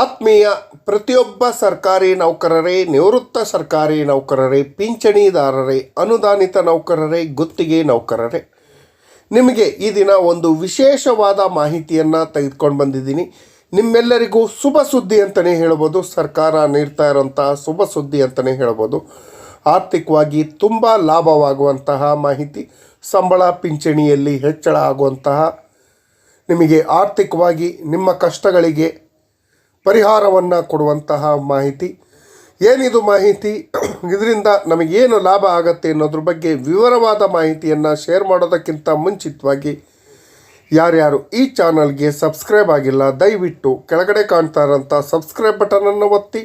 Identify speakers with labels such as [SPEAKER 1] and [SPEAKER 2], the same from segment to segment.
[SPEAKER 1] ಆತ್ಮೀಯ ಪ್ರತಿಯೊಬ್ಬ ಸರ್ಕಾರಿ ನೌಕರರೇ, ನಿವೃತ್ತ ಸರ್ಕಾರಿ ನೌಕರರೇ, ಪಿಂಚಣಿದಾರರೇ, ಅನುದಾನಿತ ನೌಕರರೇ, ಗುತ್ತಿಗೆ ನೌಕರರೇ. ನಿಮಗೆ ಈ ದಿನ ಒಂದು ವಿಶೇಷವಾದ ಮಾಹಿತಿಯನ್ನು ತೆಗೆದುಕೊಂಡು ಬಂದಿದ್ದೀನಿ. ನಿಮ್ಮೆಲ್ಲರಿಗೂ ಶುಭ ಸುದ್ದಿ ಅಂತಲೇ ಹೇಳ್ಬೋದು. ಸರ್ಕಾರ ನೀಡ್ತಾ ಇರೋಂತಹ ಶುಭ ಸುದ್ದಿ ಅಂತಲೇ ಹೇಳ್ಬೋದು. ಆರ್ಥಿಕವಾಗಿ ತುಂಬ ಲಾಭವಾಗುವಂತಹ ಮಾಹಿತಿ. ಸಂಬಳ, ಪಿಂಚಣಿಯಲ್ಲಿ ಹೆಚ್ಚಳ ಆಗುವಂತಹ ನಿಮಗೆ ಆರ್ಥಿಕವಾಗಿ ನಿಮ್ಮ ಕಷ್ಟಗಳಿಗೆ ಪರಿಹಾರವನ್ನು ಕೊಡುವಂತಹ ಮಾಹಿತಿ. ಏನಿದು ಮಾಹಿತಿ? ಇದರಿಂದ ನಮಗೇನು ಲಾಭ ಆಗತ್ತೆ ಅನ್ನೋದ್ರ ಬಗ್ಗೆ ವಿವರವಾದ ಮಾಹಿತಿಯನ್ನು ಶೇರ್ ಮಾಡೋದಕ್ಕಿಂತ ಮುಂಚಿತವಾಗಿ ಯಾರ್ಯಾರು ಈ ಚಾನಲ್ಗೆ ಸಬ್ಸ್ಕ್ರೈಬ್ ಆಗಿಲ್ಲ, ದಯವಿಟ್ಟು ಕೆಳಗಡೆ ಕಾಣ್ತಾ ಇರೋಂಥ ಸಬ್ಸ್ಕ್ರೈಬ್ ಬಟನನ್ನು ಒತ್ತಿ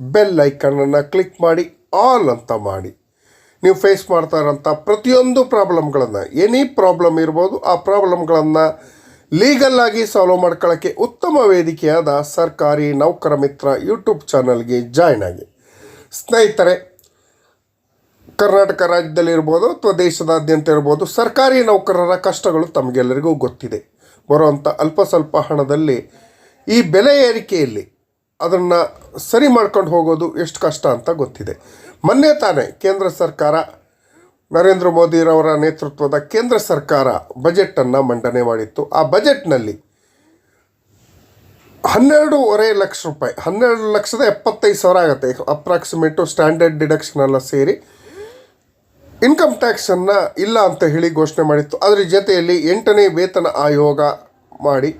[SPEAKER 1] ಬೆಲ್ ಐಕನನ್ನು ಕ್ಲಿಕ್ ಮಾಡಿ ಆಲ್ ಅಂತ ಮಾಡಿ. ನೀವು ಫೇಸ್ ಮಾಡ್ತಾ ಇರೋಂಥ ಪ್ರತಿಯೊಂದು ಪ್ರಾಬ್ಲಮ್ಗಳನ್ನು ಎನಿ ಪ್ರಾಬ್ಲಮ್ ಇರ್ಬೋದು, ಆ ಪ್ರಾಬ್ಲಮ್ಗಳನ್ನು ಲೀಗಲ್ ಆಗಿ ಸಾಲ್ವ್ ಮಾಡ್ಕೊಳ್ಳೋಕ್ಕೆ ಉತ್ತಮ ವೇದಿಕೆಯಾದ ಸರ್ಕಾರಿ ನೌಕರ ಮಿತ್ರ ಯೂಟ್ಯೂಬ್ ಚಾನಲ್ಗೆ ಜಾಯ್ನ್ ಆಗಿ. ಸ್ನೇಹಿತರೆ, ಕರ್ನಾಟಕ ರಾಜ್ಯದಲ್ಲಿರ್ಬೋದು ಅಥವಾ ದೇಶದಾದ್ಯಂತ ಇರ್ಬೋದು, ಸರ್ಕಾರಿ ನೌಕರರ ಕಷ್ಟಗಳು ತಮಗೆಲ್ಲರಿಗೂ ಗೊತ್ತಿದೆ. ಬರುವಂಥ ಅಲ್ಪ ಸ್ವಲ್ಪ ಹಣದಲ್ಲಿ ಈ ಬೆಲೆ ಏರಿಕೆಯಲ್ಲಿ ಅದನ್ನು ಸರಿ ಮಾಡ್ಕೊಂಡು ಹೋಗೋದು ಎಷ್ಟು ಕಷ್ಟ ಅಂತ ಗೊತ್ತಿದೆ. ಮೊನ್ನೆ ತಾನೇ ಕೇಂದ್ರ ಸರ್ಕಾರ ನರೇಂದ್ರ ಮೋದಿರವರ ನೇತೃತ್ವದ ಕೇಂದ್ರ ಸರ್ಕಾರ ಬಜೆಟನ್ನು ಮಂಡನೆ ಮಾಡಿತ್ತು. ಆ ಬಜೆಟ್ನಲ್ಲಿ ಹನ್ನೆರಡೂವರೆ ಲಕ್ಷ ರೂಪಾಯಿ, ಹನ್ನೆರಡು ಲಕ್ಷದ ಎಪ್ಪತ್ತೈದು ಸಾವಿರ ಆಗುತ್ತೆ. ಅಪ್ರಾಕ್ಸಿಮೇಟು ಸ್ಟ್ಯಾಂಡರ್ಡ್ ಡಿಡಕ್ಷನ್ ಎಲ್ಲ ಸೇರಿ ಇನ್ಕಮ್ ಟ್ಯಾಕ್ಸನ್ನು ಇಲ್ಲ ಅಂತ ಹೇಳಿ ಘೋಷಣೆ ಮಾಡಿತ್ತು. ಅದರ ಜೊತೆಯಲ್ಲಿ ಎಂಟನೇ ವೇತನ ಆಯೋಗ ಮಾಡಿ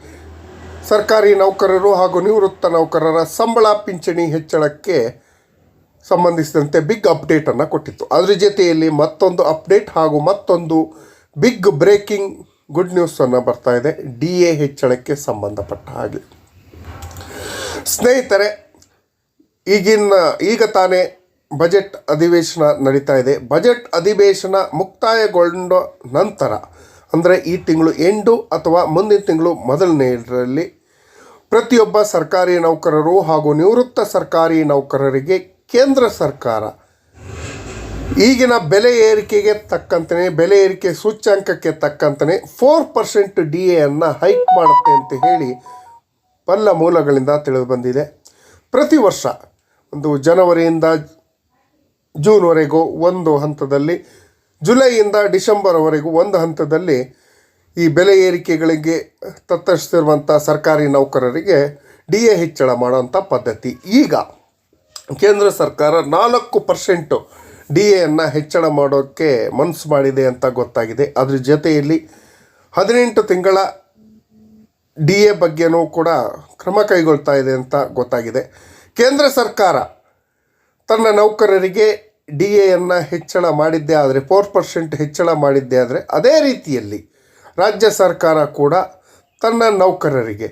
[SPEAKER 1] ಸರ್ಕಾರಿ ನೌಕರರು ಹಾಗೂ ನಿವೃತ್ತ ನೌಕರರ ಸಂಬಳ ಪಿಂಚಣಿ ಹೆಚ್ಚಳಕ್ಕೆ ಸಂಬಂಧಿಸಿದಂತೆ ಬಿಗ್ ಅಪ್ಡೇಟನ್ನು ಕೊಟ್ಟಿತ್ತು. ಅದರ ಜೊತೆಯಲ್ಲಿ ಮತ್ತೊಂದು ಅಪ್ಡೇಟ್ ಹಾಗೂ ಮತ್ತೊಂದು ಬಿಗ್ ಬ್ರೇಕಿಂಗ್ ಗುಡ್ ನ್ಯೂಸನ್ನು ಬರ್ತಾ ಇದೆ. ಡಿ ಎ ಹೆಚ್ಚಳಕ್ಕೆ ಸಂಬಂಧಪಟ್ಟ ಹಾಗೆ. ಸ್ನೇಹಿತರೆ, ಈಗಿನ, ಈಗ ತಾನೇ ಬಜೆಟ್ ಅಧಿವೇಶನ ನಡೀತಾ ಇದೆ. ಬಜೆಟ್ ಅಧಿವೇಶನ ಮುಕ್ತಾಯಗೊಂಡ ನಂತರ, ಅಂದರೆ ಈ ತಿಂಗಳು ಎಂಡು ಅಥವಾ ಮುಂದಿನ ತಿಂಗಳು ಮೊದಲನೆಯದರಲ್ಲಿ ಪ್ರತಿಯೊಬ್ಬ ಸರ್ಕಾರಿ ನೌಕರರು ಹಾಗೂ ನಿವೃತ್ತ ಸರ್ಕಾರಿ ನೌಕರರಿಗೆ ಕೇಂದ್ರ ಸರ್ಕಾರ. ಈಗಿನ ಬೆಲೆ ಏರಿಕೆಗೆ ತಕ್ಕಂತೆ ಬೆಲೆ ಏರಿಕೆ ಸೂಚ್ಯಂಕಕ್ಕೆ ತಕ್ಕಂತೆ ಫೋರ್ ಪರ್ಸೆಂಟ್ ಡಿ ಎಯನ್ನು ಹೈಕ್ ಮಾಡುತ್ತೆ ಅಂತ ಹೇಳಿ ಪಲ್ಲ ಮೂಲಗಳಿಂದ ತಿಳಿದು ಬಂದಿದೆ. ಪ್ರತಿ ವರ್ಷ ಒಂದು ಜನವರಿಯಿಂದ ಜೂನ್ವರೆಗೂ ಒಂದು ಹಂತದಲ್ಲಿ, ಜುಲೈಯಿಂದ ಡಿಸೆಂಬರ್ವರೆಗೂ ಒಂದು ಹಂತದಲ್ಲಿ ಈ ಬೆಲೆ ಏರಿಕೆಗಳಿಗೆ ತತ್ತರಿಸ್ತಿರುವಂಥ ಸರ್ಕಾರಿ ನೌಕರರಿಗೆ ಡಿ ಎ ಹೆಚ್ಚಳ ಮಾಡುವಂಥ ಪದ್ಧತಿ. ಈಗ ಕೇಂದ್ರ ಸರ್ಕಾರ ನಾಲ್ಕು ಪರ್ಸೆಂಟು ಡಿ ಎಯನ್ನು ಹೆಚ್ಚಳ ಮಾಡೋಕ್ಕೆ ಮನಸ್ಸು ಮಾಡಿದೆ ಅಂತ ಗೊತ್ತಾಗಿದೆ. ಅದ್ರ ಜೊತೆಯಲ್ಲಿ ಹದಿನೆಂಟು ತಿಂಗಳ ಡಿ ಎ ಬಗ್ಗೆನೂ ಕೂಡ ಕ್ರಮ ಕೈಗೊಳ್ತಾ ಇದೆ ಅಂತ ಗೊತ್ತಾಗಿದೆ. ಕೇಂದ್ರ ಸರ್ಕಾರ ತನ್ನ ನೌಕರರಿಗೆ ಡಿ ಎಯನ್ನು ಹೆಚ್ಚಳ ಮಾಡಿದ್ದೆ ಆದರೆ, ಫೋರ್ ಪರ್ಸೆಂಟ್ ಹೆಚ್ಚಳ ಮಾಡಿದ್ದೇ ಆದರೆ, ಅದೇ ರೀತಿಯಲ್ಲಿ ರಾಜ್ಯ ಸರ್ಕಾರ ಕೂಡ ತನ್ನ ನೌಕರರಿಗೆ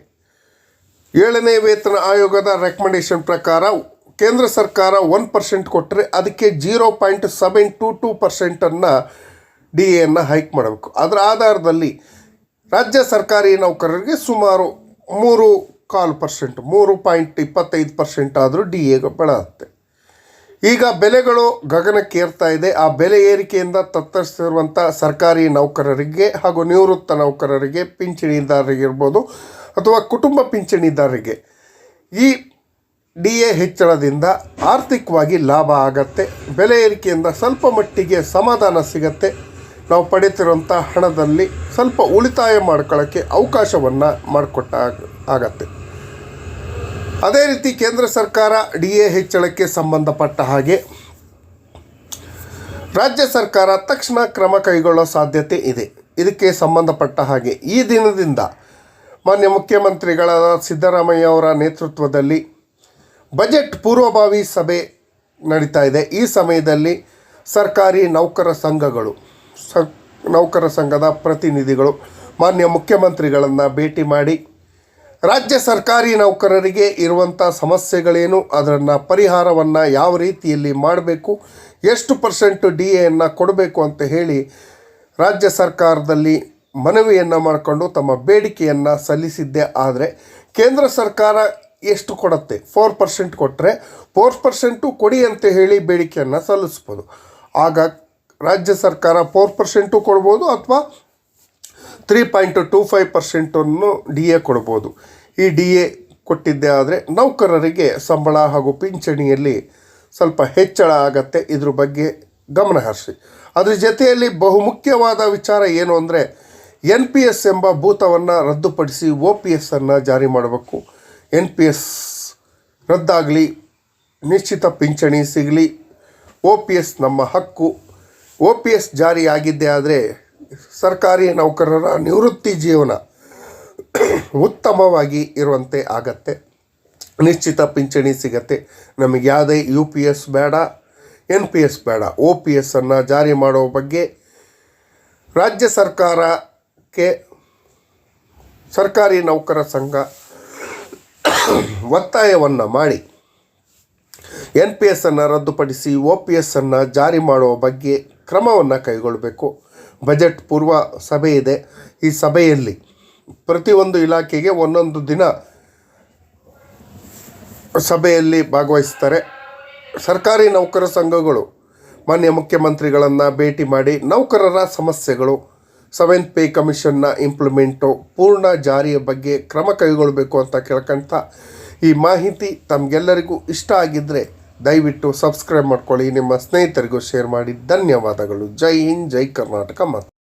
[SPEAKER 1] ಏಳನೇ ವೇತನ ಆಯೋಗದ ರೆಕಮೆಂಡೇಶನ್ ಪ್ರಕಾರ ಕೇಂದ್ರ ಸರ್ಕಾರ ಒನ್ ಪರ್ಸೆಂಟ್ ಕೊಟ್ಟರೆ ಅದಕ್ಕೆ zero point seven to two ಪರ್ಸೆಂಟನ್ನು D ಎಯನ್ನು ಹೈಕ್ ಮಾಡಬೇಕು. ಅದರ ಆಧಾರದಲ್ಲಿ ರಾಜ್ಯ ಸರ್ಕಾರಿ ನೌಕರರಿಗೆ ಸುಮಾರು ಮೂರು ಕಾಲು ಪರ್ಸೆಂಟ್ ಮೂರು ಪಾಯಿಂಟ್ ಇಪ್ಪತ್ತೈದು ಪರ್ಸೆಂಟ್ ಆದರೂ ಡಿ ಎ ಬೆಳೆಯುತ್ತೆ ಈಗ ಬೆಲೆಗಳು ಗಗನಕ್ಕೆ ಏರ್ತಾ ಇದೆ. ಆ ಬೆಲೆ ಏರಿಕೆಯಿಂದ ತತ್ತರಿಸಿರುವಂಥ ಸರ್ಕಾರಿ ನೌಕರರಿಗೆ ಹಾಗೂ ನಿವೃತ್ತ ನೌಕರರಿಗೆ, ಪಿಂಚಣಿದಾರರಿಗಿರ್ಬೋದು ಅಥವಾ ಕುಟುಂಬ ಪಿಂಚಣಿದಾರರಿಗೆ ಈ ಡಿ ಎ ಹೆಚ್ಚಳದಿಂದ ಆರ್ಥಿಕವಾಗಿ ಲಾಭ ಆಗತ್ತೆ. ಬೆಲೆ ಏರಿಕೆಯಿಂದ ಸ್ವಲ್ಪ ಮಟ್ಟಿಗೆ ಸಮಾಧಾನ ಸಿಗತ್ತೆ. ನಾವು ಪಡೀತಿರೋಂಥ ಹಣದಲ್ಲಿ ಸ್ವಲ್ಪ ಉಳಿತಾಯ ಮಾಡ್ಕೊಳ್ಳೋಕ್ಕೆ ಅವಕಾಶವನ್ನು ಮಾಡಿಕೊಟ್ಟ ಆಗತ್ತೆ. ಅದೇ ರೀತಿ ಕೇಂದ್ರ ಸರ್ಕಾರ ಡಿ ಎ ಹೆಚ್ಚಳಕ್ಕೆ ಸಂಬಂಧಪಟ್ಟ ಹಾಗೆ ರಾಜ್ಯ ಸರ್ಕಾರ ತಕ್ಷಣ ಕ್ರಮ ಕೈಗೊಳ್ಳೋ ಸಾಧ್ಯತೆ ಇದೆ. ಇದಕ್ಕೆ ಸಂಬಂಧಪಟ್ಟ ಹಾಗೆ ಈ ದಿನದಿಂದ ಮಾನ್ಯ ಮುಖ್ಯಮಂತ್ರಿಗಳಾದ ಸಿದ್ದರಾಮಯ್ಯ ಅವರ ನೇತೃತ್ವದಲ್ಲಿ ಬಜೆಟ್ ಪೂರ್ವಭಾವಿ ಸಭೆ ನಡೀತಾ ಇದೆ. ಈ ಸಮಯದಲ್ಲಿ ಸರ್ಕಾರಿ ನೌಕರ ಸಂಘಗಳು ಸ ನೌಕರ ಸಂಘದ ಪ್ರತಿನಿಧಿಗಳು, ಮಾನ್ಯ ಮುಖ್ಯಮಂತ್ರಿಗಳನ್ನು ಭೇಟಿ ಮಾಡಿ ರಾಜ್ಯ ಸರ್ಕಾರಿ ನೌಕರರಿಗೆ ಇರುವಂಥ ಸಮಸ್ಯೆಗಳೇನು ಅದನ್ನು ಪರಿಹಾರವನ್ನು ಯಾವ ರೀತಿಯಲ್ಲಿ ಮಾಡಬೇಕು, ಎಷ್ಟು ಪರ್ಸೆಂಟು ಡಿ ಎಯನ್ನು ಕೊಡಬೇಕು ಅಂತ ಹೇಳಿ ರಾಜ್ಯ ಸರ್ಕಾರದಲ್ಲಿ ಮನವಿಯನ್ನು ಮಾಡಿಕೊಂಡು ತಮ್ಮ ಬೇಡಿಕೆಯನ್ನು ಸಲ್ಲಿಸಿದ್ದೆ. ಆದರೆ ಕೇಂದ್ರ ಸರ್ಕಾರ ಎಷ್ಟು ಕೊಡುತ್ತೆ? ಫೋರ್ ಪರ್ಸೆಂಟ್ ಕೊಟ್ಟರೆ ಫೋರ್ ಪರ್ಸೆಂಟು ಕೊಡಿ ಅಂತ ಹೇಳಿ ಬೇಡಿಕೆಯನ್ನು ಸಲ್ಲಿಸ್ಬೋದು. ಆಗ ರಾಜ್ಯ ಸರ್ಕಾರ ಫೋರ್ ಪರ್ಸೆಂಟು ಕೊಡ್ಬೋದು ಅಥವಾ ತ್ರೀ ಪಾಯಿಂಟ್ ಟೂ ಫೈವ್ ಪರ್ಸೆಂಟನ್ನು ಡಿ ಎ ಕೊಡ್ಬೋದು. ಈ ಡಿ ಎ ಕೊಟ್ಟಿದ್ದೇ ಆದರೆ ನೌಕರರಿಗೆ ಸಂಬಳ ಹಾಗೂ ಪಿಂಚಣಿಯಲ್ಲಿ ಸ್ವಲ್ಪ ಹೆಚ್ಚಳ ಆಗತ್ತೆ. ಇದ್ರ ಬಗ್ಗೆ ಗಮನ ಹರಿಸಿ. ಅದ್ರ ಜೊತೆಯಲ್ಲಿ ಬಹುಮುಖ್ಯವಾದ ವಿಚಾರ ಏನು ಅಂದರೆ ಎನ್ ಪಿ ಎಸ್ ಎಂಬ ಭೂತವನ್ನು ರದ್ದುಪಡಿಸಿ ಒ ಪಿ ಎಸ್ಸನ್ನು ಜಾರಿ ಮಾಡಬೇಕು. ಎನ್ ಪಿ ಎಸ್ ರದ್ದಾಗಲಿ, ನಿಶ್ಚಿತ ಪಿಂಚಣಿ ಸಿಗಲಿ. ಒ ಪಿ ಎಸ್ ನಮ್ಮ ಹಕ್ಕು. ಒ ಪಿ ಎಸ್ ಜಾರಿಯಾಗಿದ್ದೇ ಆದರೆ ಸರ್ಕಾರಿ ನೌಕರರ ನಿವೃತ್ತಿ ಜೀವನ ಉತ್ತಮವಾಗಿ ಇರುವಂತೆ ಆಗತ್ತೆ. ನಿಶ್ಚಿತ ಪಿಂಚಣಿ ಸಿಗತ್ತೆ. ನಮಗೆ ಯಾವುದೇ ಯು ಪಿ ಎಸ್ ಬೇಡ, ಎನ್ ಪಿ ಎಸ್ ಬೇಡ. ಒ ಪಿ ಎಸ್ಸನ್ನು ಜಾರಿ ಮಾಡುವ ಬಗ್ಗೆ ರಾಜ್ಯ ಸರ್ಕಾರಕ್ಕೆ ಸರ್ಕಾರಿ ನೌಕರ ಸಂಘ ಒತ್ತಾಯವನ್ನು ಮಾಡಿ ಎನ್ ಪಿ ಎಸ್ಸನ್ನು ರದ್ದುಪಡಿಸಿ ಒ ಪಿ ಎಸ್ಸನ್ನು ಜಾರಿ ಮಾಡುವ ಬಗ್ಗೆ ಕ್ರಮವನ್ನು ಕೈಗೊಳ್ಳಬೇಕು. ಬಜೆಟ್ ಪೂರ್ವ ಸಭೆ ಇದೆ. ಈ ಸಭೆಯಲ್ಲಿ ಪ್ರತಿಯೊಂದು ಇಲಾಖೆಗೆ ಒಂದೊಂದು ದಿನ ಸಭೆಯಲ್ಲಿ ಭಾಗವಹಿಸ್ತಾರೆ ಸರ್ಕಾರಿ ನೌಕರ ಸಂಘಗಳು ಮಾನ್ಯ ಮುಖ್ಯಮಂತ್ರಿಗಳನ್ನು ಭೇಟಿ ಮಾಡಿ ನೌಕರರ ಸಮಸ್ಯೆಗಳು ಸೆವೆಂತ್ ಪೇ ಕಮಿಷನ್ನ ಇಂಪ್ಲಿಮೆಂಟು ಪೂರ್ಣ ಜಾರಿಯ ಬಗ್ಗೆ ಕ್ರಮ ಕೈಗೊಳ್ಳಬೇಕು ಅಂತ ಕೇಳ್ಕೊಂತ ಈ ಮಾಹಿತಿ ತಮಗೆಲ್ಲರಿಗೂ ಇಷ್ಟ ಆಗಿದ್ದರೆ ದಯವಿಟ್ಟು ಸಬ್ಸ್ಕ್ರೈಬ್ ಮಾಡ್ಕೊಳ್ಳಿ. ನಿಮ್ಮ ಸ್ನೇಹಿತರಿಗೂ ಶೇರ್ ಮಾಡಿ. ಧನ್ಯವಾದಗಳು. ಜೈ ಹಿಂದ್, ಜೈ ಕರ್ನಾಟಕ ಮತ್ತು